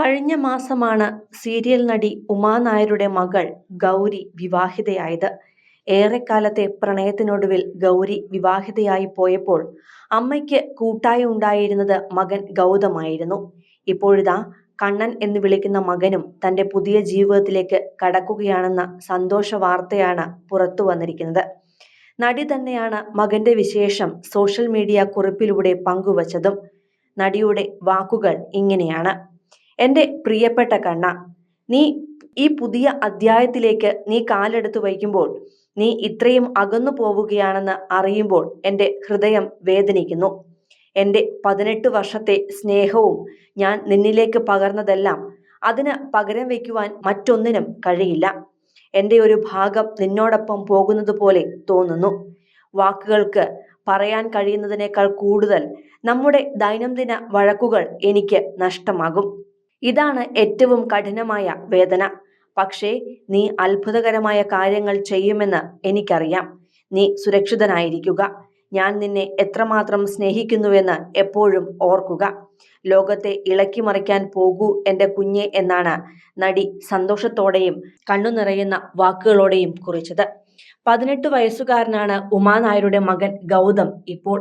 കഴിഞ്ഞ മാസമാണ് സീരിയൽ നടി ഉമാ നായരുടെ മകൾ ഗൗരി വിവാഹിതയായത്. ഏറെക്കാലത്തെ പ്രണയത്തിനൊടുവിൽ ഗൗരി വിവാഹിതയായി പോയപ്പോൾ അമ്മയ്ക്ക് കൂട്ടായി ഉണ്ടായിരുന്നത് മകൻ ഗൗതമായിരുന്നു. ഇപ്പോഴിതാ കണ്ണൻ എന്ന് വിളിക്കുന്ന മകനും തന്റെ പുതിയ ജീവിതത്തിലേക്ക് കടക്കുകയാണെന്ന സന്തോഷ വാർത്തയാണ് പുറത്തു വന്നിരിക്കുന്നത്. നടി തന്നെയാണ് മകന്റെ വിശേഷം സോഷ്യൽ മീഡിയ കുറിപ്പിലൂടെ പങ്കുവച്ചതും. നടിയുടെ വാക്കുകൾ ഇങ്ങനെയാണ്. എന്റെ പ്രിയപ്പെട്ട കണ്ണ നീ ഈ പുതിയ അധ്യായത്തിലേക്ക് നീ കാലെടുത്തു വയ്ക്കുമ്പോൾ നീ ഇത്രയും അകന്നു പോവുകയാണെന്ന് അറിയുമ്പോൾ എന്റെ ഹൃദയം വേദനിക്കുന്നു. എന്റെ പതിനെട്ട് വർഷത്തെ സ്നേഹവും ഞാൻ നിന്നിലേക്ക് പകർന്നതെല്ലാം അതിന് പകരം വയ്ക്കുവാൻ മറ്റൊന്നിനും കഴിയില്ല. എന്റെ ഒരു ഭാഗം നിന്നോടൊപ്പം പോകുന്നത് പോലെ തോന്നുന്നു. വാക്കുകൾക്ക് പറയാൻ കഴിയുന്നതിനേക്കാൾ കൂടുതൽ നമ്മുടെ ദൈനംദിന വഴക്കുകൾ എനിക്ക് നഷ്ടമാകും. ഇതാണ് ഏറ്റവും കഠിനമായ വേദന. പക്ഷേ നീ അത്ഭുതകരമായ കാര്യങ്ങൾ ചെയ്യുമെന്ന് എനിക്കറിയാം. നീ സുരക്ഷിതനായിരിക്കുക. ഞാൻ നിന്നെ എത്രമാത്രം സ്നേഹിക്കുന്നുവെന്ന് എപ്പോഴും ഓർക്കുക. ലോകത്തെ ഇളക്കി മറിക്കാൻ പോകൂ എന്റെ കുഞ്ഞെ എന്നാണ് നടി സന്തോഷത്തോടെയും കണ്ണു നിറയുന്ന വാക്കുകളോടെയും കുറിച്ചത്. പതിനെട്ട് വയസ്സുകാരനാണ് ഉമാ നായരുടെ മകൻ ഗൗതം. ഇപ്പോൾ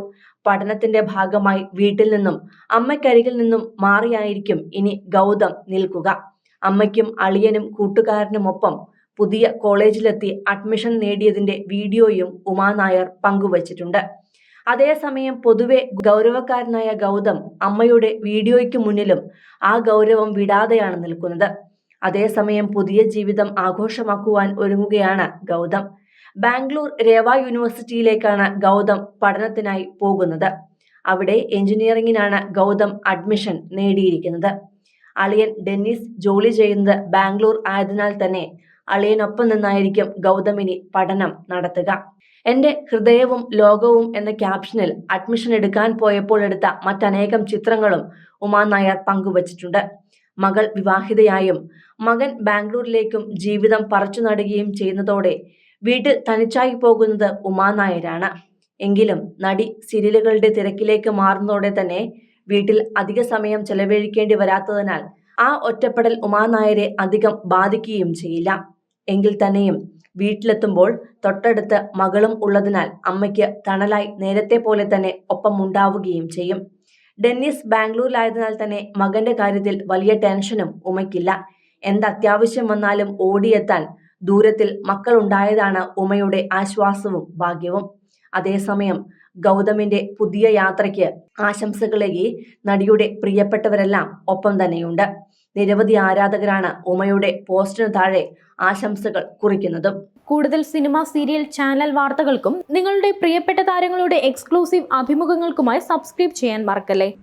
പഠനത്തിന്റെ ഭാഗമായി വീട്ടിൽ നിന്നും അമ്മയ്ക്കരികിൽ നിന്നും മാറിയായിരിക്കും ഇനി ഗൗതം നിൽക്കുക. അമ്മയ്ക്കും അളിയനും കൂട്ടുകാരനുമൊപ്പം പുതിയ കോളേജിലെത്തി അഡ്മിഷൻ നേടിയതിന്റെ വീഡിയോയും ഉമാ നായർ പങ്കുവച്ചിട്ടുണ്ട്. അതേസമയം പൊതുവെ ഗൗരവക്കാരനായ ഗൗതം അമ്മയുടെ വീഡിയോയ്ക്ക് മുന്നിലും ആ ഗൗരവം വിടാതെയാണ് നിൽക്കുന്നത്. അതേസമയം പുതിയ ജീവിതം ആഘോഷമാക്കുവാൻ ഒരുങ്ങുകയാണ് ഗൗതം. ബാംഗ്ലൂർ രേവ യൂണിവേഴ്സിറ്റിയിലേക്കാണ് ഗൗതം പഠനത്തിനായി പോകുന്നത്. അവിടെ എഞ്ചിനീയറിംഗിനാണ് ഗൗതം അഡ്മിഷൻ നേടിയിരിക്കുന്നത്. അളിയൻ ഡെന്നിസ് ജോലി ചെയ്യുന്നത് ബാംഗ്ലൂർ ആയതിനാൽ തന്നെ അളിയനൊപ്പം നിന്നായിരിക്കും ഗൗതമിനി പഠനം നടത്തുക. എന്റെ ഹൃദയവും ലോകവും എന്ന ക്യാപ്ഷനിൽ അഡ്മിഷൻ എടുക്കാൻ പോയപ്പോൾ എടുത്ത മറ്റനേകം ചിത്രങ്ങളും ഉമാ നായർ പങ്കുവച്ചിട്ടുണ്ട്. മകൾ വിവാഹിതയായും മകൻ ബാംഗ്ലൂരിലേക്കും ജീവിതം പറിച്ചു നടുകയും ചെയ്യുന്നതോടെ വീട്ടിൽ തനിച്ചായി പോകുന്നത് ഉമാനായരാണ് എങ്കിലും നടി സീരിയലുകളുടെ തിരക്കിലേക്ക് മാറുന്നതോടെ തന്നെ വീട്ടിൽ അധിക സമയം ചെലവഴിക്കേണ്ടി വരാത്തതിനാൽ ആ ഒറ്റപ്പെടൽ ഉമാനായരെ അധികം ബാധിക്കുകയും ചെയ്യില്ല. എങ്കിൽ തന്നെയും വീട്ടിലെത്തുമ്പോൾ തൊട്ടടുത്ത് മകളും ഉള്ളതിനാൽ അമ്മയ്ക്ക് തണലായി നേരത്തെ പോലെ തന്നെ ഒപ്പം ഉണ്ടാവുകയും ചെയ്യും. ഡെന്നിസ് ബാംഗ്ലൂരിലായതിനാൽ തന്നെ മകന്റെ കാര്യത്തിൽ വലിയ ടെൻഷനും ഉമയ്ക്കില്ല. എന്ത് അത്യാവശ്യം വന്നാലും ഓടിയെത്താൻ ദൂരത്തിൽ മക്കളുണ്ടായതാണ് ഉമയുടെ ആശ്വാസവും ഭാഗ്യവും. അതേസമയം ഗൗതമിന്റെ പുതിയ യാത്രയ്ക്ക് ആശംസകളേകി നടിയുടെ പ്രിയപ്പെട്ടവരെല്ലാം ഒപ്പം തന്നെയുണ്ട്. നിരവധി ആരാധകരാണ് ഉമയുടെ പോസ്റ്റിനു താഴെ ആശംസകൾ കുറിക്കുന്നതും. കൂടുതൽ സിനിമ സീരിയൽ ചാനൽ വാർത്തകൾക്കും നിങ്ങളുടെ പ്രിയപ്പെട്ട താരങ്ങളുടെ എക്സ്ക്ലൂസീവ് അഭിമുഖങ്ങൾക്കുമായി സബ്സ്ക്രൈബ് ചെയ്യാൻ മറക്കല്ലേ?